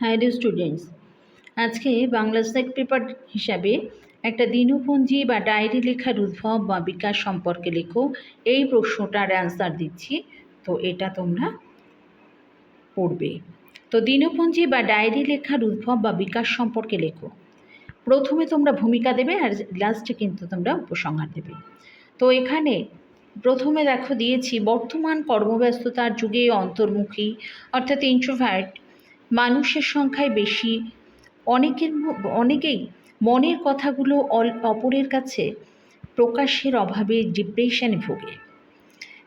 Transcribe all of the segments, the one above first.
Hello students. আজকে Bangla side paper হিসাবে একটা দিনপঞ্জি বা ডায়েরি লেখার উদ্ভব বা বিকাশ সম্পর্কে লেখো। এই প্রশ্নটার অ্যান্সার দিচ্ছি। তো এটা তোমরা পড়বে। তো দিনপঞ্জি বা ডায়েরি লেখার উদ্ভব বা বিকাশ সম্পর্কে লেখো। প্রথমে তোমরা ভূমিকা দেবে আর লাস্টে কিন্তু তোমরা উপসংহার দেবে। তো এখানে প্রথমে দেখো দিয়েছি, বর্তমান কর্মব্যস্ততার যুগে অন্তর্মুখী, অর্থাৎ ইন্ট্রোভার্ট মানুষের সংখ্যায় বেশি, অনেকের অনেকেই মনের কথাগুলো অপরের কাছে প্রকাশের অভাবে ডিপ্রেশনে ভোগে।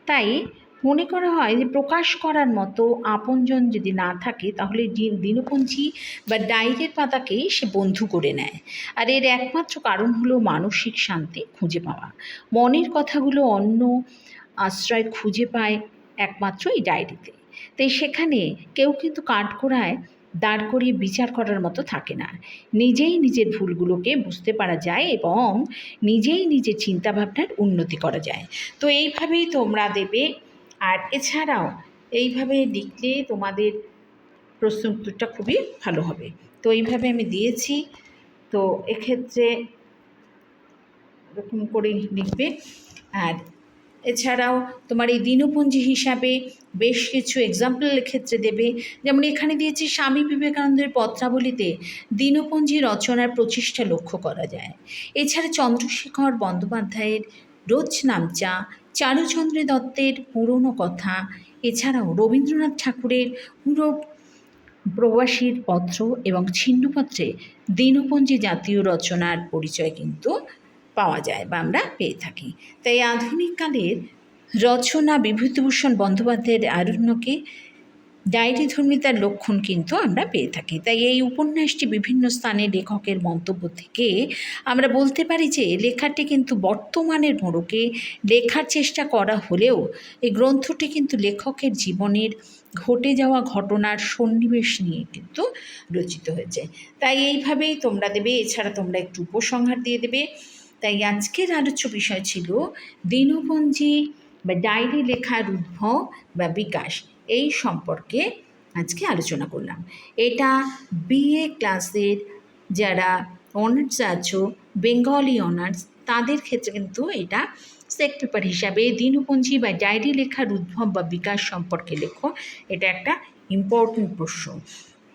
তাই মনে করা হয় যে প্রকাশ করার মতো আপনজন যদি না থাকে, তাহলে দিনপঞ্জি বা ডায়েরির পাতাকেই সে বন্ধু করে নেয়। আর এর একমাত্র কারণ হলো মানসিক শান্তি খুঁজে পাওয়া। মনের কথাগুলো অন্য আশ্রয় খুঁজে পায় একমাত্র এই ডায়েরিতে। তাই সেখানে কেউ কিন্তু কাঠগোড়ায় দাঁড় করিয়ে বিচার করার মতো থাকে না। নিজেই নিজের ভুলগুলোকে বুঝতে পারা যায় এবং নিজেই নিজের চিন্তাভাবনার উন্নতি করা যায়। তো এইভাবেই তোমরা দেবে। আর এছাড়াও এইভাবে লিখলে তোমাদের প্রশ্ন উত্তরটা খুবই ভালো হবে। তো এইভাবে আমি দিয়েছি। তো এক্ষেত্রে এরকম করে লিখবে। আর এছাড়াও তোমার এই দিনপঞ্জি হিসাবে বেশ কিছু এক্সাম্পলের ক্ষেত্রে দেবে। যেমন এখানে দিয়েছি স্বামী বিবেকানন্দের পত্রাবলীতে দিনপঞ্জি রচনার প্রচেষ্টা লক্ষ্য করা যায়। এছাড়া চন্দ্রশেখর বন্দ্যোপাধ্যায়ের রোজ নামচা চারুচন্দ্র দত্তের পুরনো কথা, এছাড়াও রবীন্দ্রনাথ ঠাকুরের পুরো প্রবাসীর পত্র এবং ছিন্নপত্রে দিনপঞ্জি জাতীয় রচনার পরিচয় কিন্তু পাওয়া যায় বা আমরা পেয়ে থাকি। তাই আধুনিককালের রচনা, বিভূতিভূষণ বন্দ্যোপাধ্যায়ের আরণ্যকে ডায়েরি ধর্মিতার লক্ষণ কিন্তু আমরা পেয়ে থাকি। তাই এই উপন্যাসটি বিভিন্ন স্থানে লেখকের মন্তব্য থেকে আমরা বলতে পারি যে, লেখাটি কিন্তু বর্তমানের মোড়কে লেখার চেষ্টা করা হলেও এই গ্রন্থটি কিন্তু লেখকের জীবনের ঘটে যাওয়া ঘটনার সন্নিবেশ নিয়ে কিন্তু রচিত হয়েছে। তাই এইভাবেই তোমরা দেবে। এছাড়া তোমরা একটু উপসংহার দিয়ে দেবে। তাই আজকের আলোচ্য বিষয় ছিল দিনপঞ্জি বা ডায়েরি লেখার উদ্ভব বা বিকাশ। এই সম্পর্কে আজকে আলোচনা করলাম। এটা বিএ ক্লাসের যারা অনার্স আছো বেঙ্গলি অনার্স তাদের ক্ষেত্রে কিন্তু এটা সেক পেপার হিসাবে দিনপঞ্জি বা ডায়েরি লেখার উদ্ভব বা বিকাশ সম্পর্কে লেখো। এটা একটা ইম্পর্টেন্ট প্রশ্ন।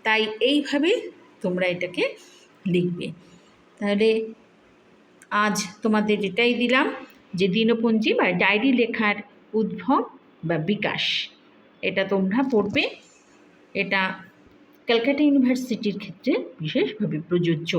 তাই এইভাবে তোমরা এটাকে লিখবে। তাহলে আজ তোমাদের এটাই দিলাম যে দিনপঞ্জি বা ডায়েরি লেখার উদ্ভব বা বিকাশ। এটা তোমরা পড়বে। এটা ক্যালকাটা ইউনিভার্সিটির ক্ষেত্রে বিশেষভাবে প্রযোজ্য।